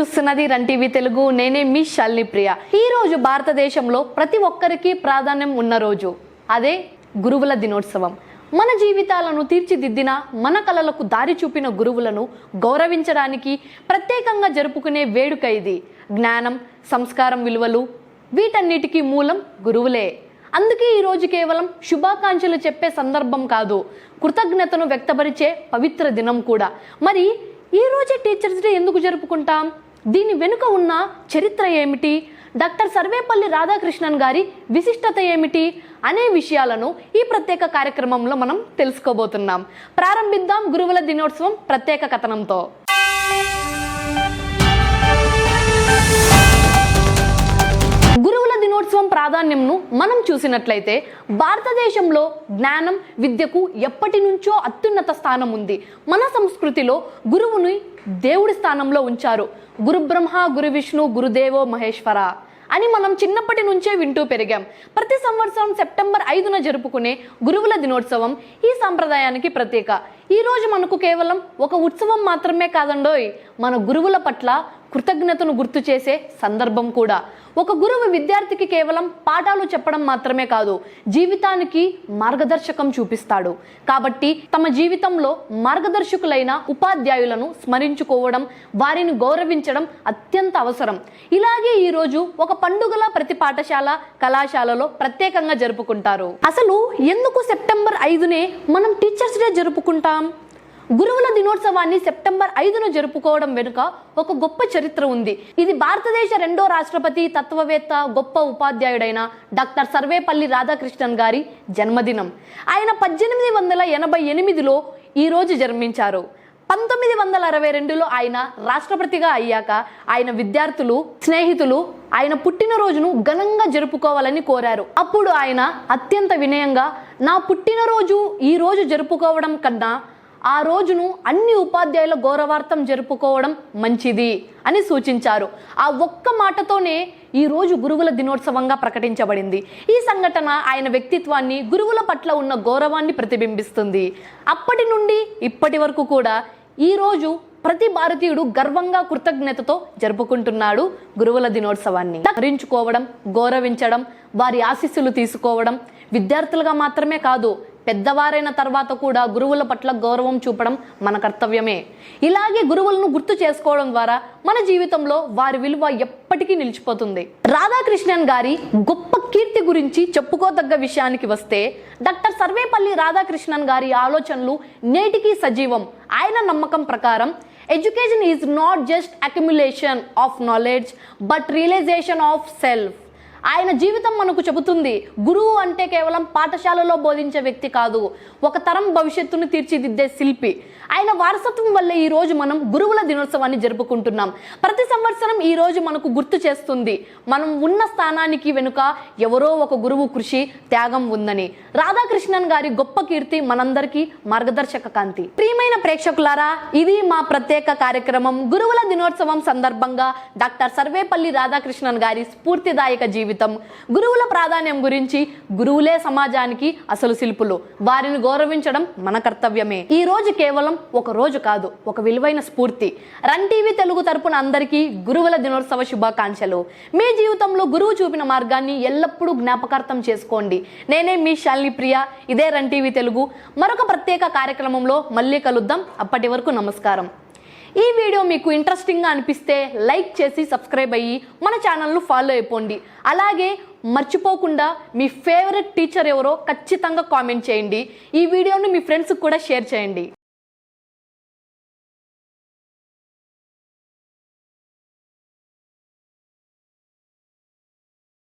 చూస్తున్నది run TV Telugu. నేనే మీ షల్ని ప్రియ. ఈ రోజు భారతదేశంలో ప్రతి ఒక్కరికి ప్రాధాన్యం ఉన్న రోజు. అదే గురువుల దినోత్సవం. మన జీవితాలను తీర్చిదిద్దిన మన కళలకు దారి చూపిన గురువులను గౌరవించడానికి ప్రత్యేకంగా జరుపుకునే వేడుక ఇది. జ్ఞానం సంస్కారం విలువలు వీటన్నిటికీ మూలం గురువులే. అందుకే ఈరోజు కేవలం శుభాకాంక్షలు చెప్పే సందర్భం కాదు కృతజ్ఞతను వ్యక్తపరిచే పవిత్ర దినం కూడా. మరి ఈ రోజే టీచర్స్ డే ఎందుకు జరుపుకుంటాం? దీని వెనుక ఉన్న చరిత్ర ఏమిటి? డాక్టర్ సర్వేపల్లి రాధాకృష్ణన్ గారి విశిష్టత ఏమిటి? అనే విషయాలను ఈ ప్రత్యేక కార్యక్రమంలో మనం తెలుసుకోబోతున్నాం. ప్రారంభిద్దాం గురువుల దినోత్సవం ప్రత్యేక కథనంతో. గురువుల ప్రాధాన్యంను మనం చూసినట్లయితే భారతదేశంలో జ్ఞానం విద్యకు ఎప్పటి నుంచో అత్యున్నత స్థానం ఉంది. మన సంస్కృతిలో గురువుని దేవుడి స్థానంలో ఉంచారు. గురు బ్రహ్మ గురు విష్ణు గురుదేవో మహేశ్వర అని మనం చిన్నప్పటి నుంచే వింటూ పెరిగాం. ప్రతి సంవత్సరం సెప్టెంబర్ ఐదున జరుపుకునే గురువుల దినోత్సవం ఈ సాంప్రదాయానికి ప్రత్యేక. ఈరోజు మనకు కేవలం ఒక ఉత్సవం మాత్రమే కాదండోయ్. మన గురువుల పట్ల కృతజ్ఞతను గుర్తు చేసే సందర్భం కూడా. ఒక గురువు విద్యార్థికి కేవలం పాఠాలు చెప్పడం మాత్రమే కాదు జీవితానికి మార్గదర్శకం చూపిస్తాడు. కాబట్టి తమ జీవితంలో మార్గదర్శకులైన ఉపాధ్యాయులను స్మరించుకోవడం వారిని గౌరవించడం అత్యంత అవసరం. ఇలాగే ఈరోజు ఒక పండుగల ప్రతి పాఠశాల కళాశాలలో ప్రత్యేకంగా జరుపుకుంటారు. అసలు ఎందుకు సెప్టెంబర్ ఐదునే మనం టీచర్స్ డే జరుపుకుంటాం? గురువుల దినోత్సవాన్ని సెప్టెంబర్ ఐదున జరుపుకోవడం వెనుక ఒక గొప్ప చరిత్ర ఉంది. ఇది భారతదేశ రెండో రాష్ట్రపతి తత్వవేత్త గొప్ప ఉపాధ్యాయుడైన డాక్టర్ సర్వేపల్లి రాధాకృష్ణన్ గారి జన్మదినం. ఆయన పద్దెనిమిది వందల ఎనభై ఎనిమిదిలో ఈ రోజు జన్మించారు. పంతొమ్మిది వందల అరవై రెండులో ఆయన రాష్ట్రపతిగా అయ్యాక ఆయన విద్యార్థులు స్నేహితులు ఆయన పుట్టినరోజును ఘనంగా జరుపుకోవాలని కోరారు. అప్పుడు ఆయన అత్యంత వినయంగా నా పుట్టినరోజు ఈ రోజు జరుపుకోవడం కన్నా ఆ రోజును అన్ని ఉపాధ్యాయుల గౌరవార్థం జరుపుకోవడం మంచిది అని సూచించారు. ఆ ఒక్క మాటతోనే ఈ రోజు గురువుల దినోత్సవంగా ప్రకటించబడింది. ఈ సంఘటన ఆయన వ్యక్తిత్వాన్ని గురువుల పట్ల ఉన్న గౌరవాన్ని ప్రతిబింబిస్తుంది. అప్పటి నుండి ఇప్పటి వరకు కూడా ఈ రోజు ప్రతి భారతీయుడు గర్వంగా కృతజ్ఞతతో జరుపుకుంటున్నాడు గురువుల దినోత్సవాన్ని. ధరించుకోవడం గౌరవించడం వారి ఆశీస్సులు తీసుకోవడం విద్యార్థులుగా మాత్రమే కాదు పెద్దవారైన తర్వాత కూడా గురువుల పట్ల గౌరవం చూపడం మన కర్తవ్యమే. ఇలాగే గురువులను గుర్తు చేసుకోవడం ద్వారా మన జీవితంలో వారి విలువ ఎప్పటికీ నిలిచిపోతుంది. రాధాకృష్ణన్ గారి గొప్ప కీర్తి గురించి చెప్పుకోదగ్గ విషయానికి వస్తే డాక్టర్ సర్వేపల్లి రాధాకృష్ణన్ గారి ఆలోచనలు నేటికి సజీవం. ఆయన నమ్మకం ప్రకారం education is not just accumulation of knowledge but realization of self. ఆయన జీవితం మనకు చెబుతుంది. గురువు అంటే కేవలం పాఠశాలలో బోధించే వ్యక్తి కాదు. ఒక తరం భవిష్యత్తును తీర్చిదిద్దే శిల్పి. ఆయన వారసత్వం వల్ల ఈ రోజు మనం గురువుల దినోత్సవాన్ని జరుపుకుంటున్నాం. ప్రతి సంవత్సరం ఈ రోజు మనకు గుర్తు చేస్తుంది. మనం ఉన్న స్థానానికి వెనుక ఎవరో ఒక గురువు కృషి త్యాగం ఉందని. రాధాకృష్ణన్ గారి గొప్ప కీర్తి మనందరికీ మార్గదర్శక కాంతి. ప్రియమైన ప్రేక్షకులారా ఇది మా ప్రత్యేక కార్యక్రమం. గురువుల దినోత్సవం సందర్భంగా డాక్టర్ సర్వేపల్లి రాధాకృష్ణన్ గారి స్ఫూర్తిదాయక జీవితం. జీవితం. గురువుల ప్రాధాన్యం గురించి గురువులే సమాజానికి అసలు శిల్పులు. వారిని గౌరవించడం మన కర్తవ్యమే. ఈ రోజు కేవలం ఒక రోజు కాదు ఒక విలువైన స్ఫూర్తి. రన్ టీవీ తెలుగు తరపున అందరికీ గురువుల దినోత్సవ శుభాకాంక్షలు. మీ జీవితంలో గురువు చూపిన మార్గాన్ని ఎల్లప్పుడూ జ్ఞాపకార్థం చేసుకోండి. నేనే మీ శాలిని ప్రియ ఇదే రన్ టీవీ తెలుగు. మరొక ప్రత్యేక కార్యక్రమంలో మళ్ళీ కలుద్దాం. అప్పటి వరకు నమస్కారం. ఈ వీడియో మీకు ఇంట్రెస్టింగ్గా అనిపిస్తే లైక్ చేసి సబ్స్క్రైబ్ అయ్యి మన ఛానల్ను ఫాలో అయిపోండి. అలాగే మర్చిపోకుండా మీ ఫేవరెట్ టీచర్ ఎవరో ఖచ్చితంగా కామెంట్ చేయండి. ఈ వీడియోను మీ ఫ్రెండ్స్కి కూడా షేర్ చేయండి.